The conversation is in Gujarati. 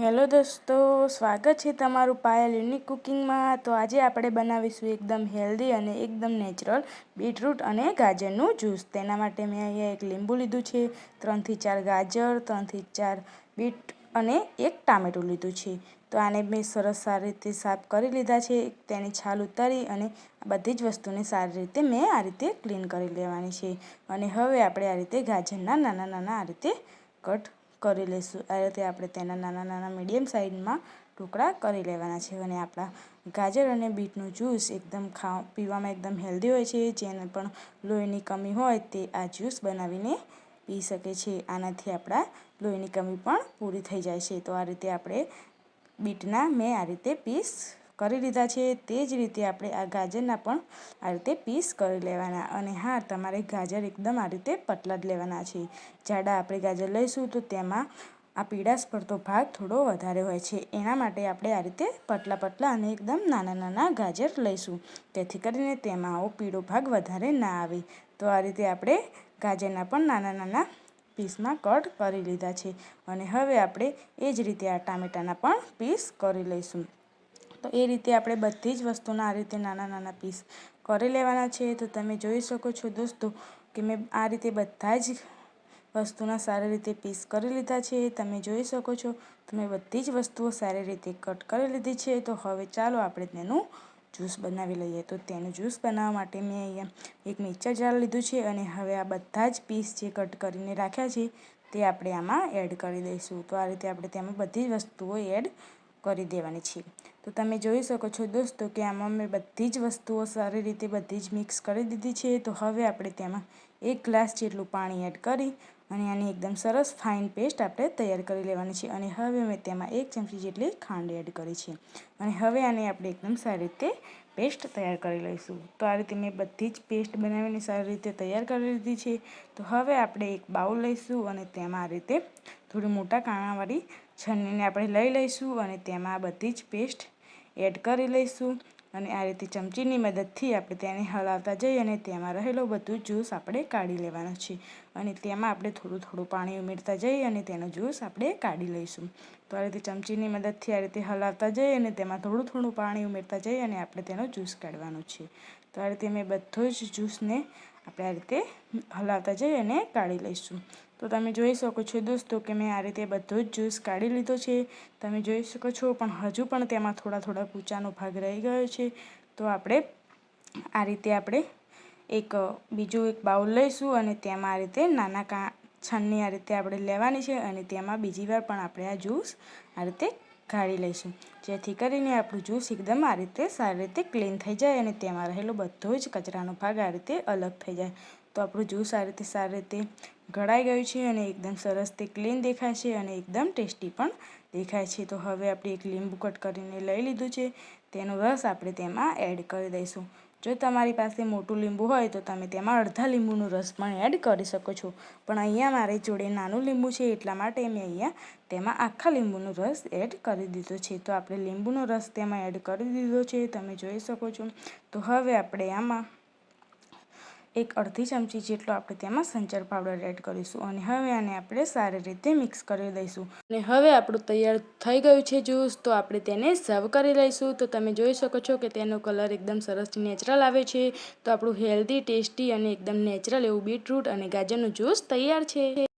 હેલો દોસ્તો, સ્વાગત છે તમારું પાયલ યુનિક કુકિંગમાં. તો આજે આપણે બનાવીશું એકદમ હેલ્ધી અને એકદમ નેચરલ બીટરૂટ અને ગાજરનું જ્યુસ. તેના માટે મેં અહીંયા એક લીંબુ લીધું છે, ત્રણથી ચાર ગાજર, ત્રણથી ચાર બીટ અને એક ટામેટું લીધું છે. તો આને મેં સરસ સારી રીતે સાફ કરી લીધા છે, તેની છાલ ઉતારી અને બધી જ વસ્તુને સારી રીતે મેં આ રીતે ક્લીન કરી લેવાની છે. અને હવે આપણે આ રીતે ગાજરના નાના નાના આ રીતે કટ કરી લઈશું આ રીતે આપણે તેના નાના નાના મીડિયમ સાઇઝમાં ટુકડા કરી લેવાના છે અને આપણા ગાજર અને બીટનું જ્યુસ એકદમ ખા પીવામાં એકદમ હેલ્ધી હોય છે. જેને પણ લોહીની કમી હોય તે આ જ્યુસ બનાવીને પી શકે છે. આનાથી આપણા લોહીની કમી પણ પૂરી થઈ જાય છે. તો આ રીતે આપણે બીટના મેં આ રીતે પીસ કરી લીધા છે, તે જ રીતે આપણે આ ગાજરના પણ આ રીતે પીસ કરી લેવાના અને હા તમારે ગાજર એકદમ આ રીતે પતલા જ લેવાના છે. જાડા આપણે ગાજર લઈશું તો તેમાં આ પીળાશ પડતો ભાગ થોડો વધારે હોય છે. એના માટે આપણે આ રીતે પતલા પતલા અને એકદમ નાના નાના ગાજર લઈશું. તેથી કરીને તેમાં આવો પીળો ભાગ વધારે ના આવે. તો આ રીતે આપણે ગાજરના પણ નાના નાના પીસમાં કટ કરી લીધા છે. અને હવે આપણે એ જ રીતે આ ટામેટાના પણ પીસ કરી લઈશું. તો એ રીતે આપણે બધી જ વસ્તુના આ રીતે નાના નાના પીસ કરી લેવાના છે. તો તમે જોઈ શકો છો દોસ્તો કે મેં આ રીતે બધા જ વસ્તુના સારી રીતે પીસ કરી લીધા છે. તમે જોઈ શકો છો તો મેં બધી જ વસ્તુઓ સારી રીતે કટ કરી લીધી છે. તો હવે ચાલો આપણે તેનું જ્યુસ બનાવી લઈએ. તો તેનું જ્યુસ બનાવવા માટે મેં અહીંયા એક મિક્સર જાર લીધું છે અને હવે આ બધા જ પીસ જે કટ કરીને રાખ્યા છે તે આપણે આમાં એડ કરી દઈશું. તો આ રીતે આપણે તેમાં બધી જ વસ્તુઓ એડ કરી દેવાની છે. તો તમે જોઈ શકો છો દોસ્તો કે આમાં મેં બધી જ વસ્તુઓ સારી રીતે બધી જ મિક્સ કરી દીધી છે. તો હવે આપણે તેમાં એક ગ્લાસ જેટલું પાણી એડ કરી અને આની એકદમ સરસ ફાઇન પેસ્ટ આપણે તૈયાર કરી લેવાની છે. અને હવે મેં તેમાં એક ચમચી જેટલી ખાંડ એડ કરી છે. અને હવે આને આપણે એકદમ સારી રીતે પેસ્ટ તૈયાર કરી લઈશું. તો આ રીતે મેં બધી જ પેસ્ટ બનાવીને સારી રીતે તૈયાર કરી લીધી છે. તો હવે આપણે એક બાઉલ લઈશું અને તેમાં આ રીતે થોડી મોટા કાણાવાળી છન્નીને આપણે લઈ લઈશું અને તેમાં બધી જ પેસ્ટ એડ કરી લઈશું. અને આ રીતે ચમચીની મદદથી આપણે તેને હલાવતા જઈ અને તેમાં રહેલો બધું જ્યુસ આપણે કાઢી લેવાનો છે. અને તેમાં આપણે થોડું થોડું પાણી ઉમેરતા જઈ અને તેનો જ્યુસ આપણે કાઢી લઈશું. તો આ રીતે ચમચીની મદદથી આ રીતે હલાવતા જઈ અને તેમાં થોડું થોડું પાણી ઉમેરતા જઈ અને આપણે તેનો જ્યુસ કાઢવાનો છે. તો આ રીતે મેં બધો જ જ્યુસને આપણે આ રીતે હલાવતા જઈ અને કાઢી લઈશું. તો તમે જોઈ શકો છો દોસ્તો કે મેં આ રીતે બધો જ જ્યુસ કાઢી લીધો છે. તમે જોઈ શકો છો, પણ હજુ પણ તેમાં થોડા થોડા કૂચાનો ભાગ રહી ગયો છે. તો આપણે આ રીતે આપણે એક, બીજું એક બાઉલ લઈશું અને તેમાં આ રીતે નાના કા છાનની આ રીતે આપણે લેવાની છે અને તેમાં બીજી વાર પણ આપણે આ જ્યુસ આ રીતે કાઢી લઈશું. જેથી કરીને આપણું જ્યુસ એકદમ આ રીતે સારી રીતે ક્લીન થઈ જાય અને તેમાં રહેલો બધો જ કચરાનો ભાગ આ રીતે અલગ થઈ જાય. તો આપણું જ્યુસ આ રીતે સારી રીતે ઘડાઈ ગયું છે અને એકદમ સરસ તે ક્લીન દેખાય છે અને એકદમ ટેસ્ટી પણ દેખાય છે. તો હવે આપણે એક લીંબુ કટ કરીને લઈ લીધું છે. તેનો રસ આપણે તેમાં એડ કરી દઈશું. જો તમારી પાસે મોટું લીંબુ હોય તો તમે તેમાં અડધા લીંબુનો રસ પણ એડ કરી શકો છો. પણ અહીંયા મારી જોડે નાનું લીંબુ છે એટલા માટે મેં અહીંયા તેમાં આખા લીંબુનો રસ એડ કરી દીધો છે. તો આપણે લીંબુનો રસ તેમાં એડ કરી દીધો છે. તમે જોઈ શકો છો. તો હવે આપણે આમાં એક અડધી ચમચી જેટલો આપણે તેમાં સંચર પાવડર એડ કરીશું અને હવે આને આપણે સારી રીતે મિક્સ કરી દઈશું. અને હવે આપણું તૈયાર થઈ ગયું છે જ્યુસ, તો આપણે તેને સર્વ કરી લઈશું. તો તમે જોઈ શકો છો કે તેનો કલર એકદમ સરસ નેચરલ આવે છે. તો આપણું હેલ્ધી, ટેસ્ટી અને એકદમ નેચરલ એવું બીટરૂટ અને ગાજરનું જ્યુસ તૈયાર છે.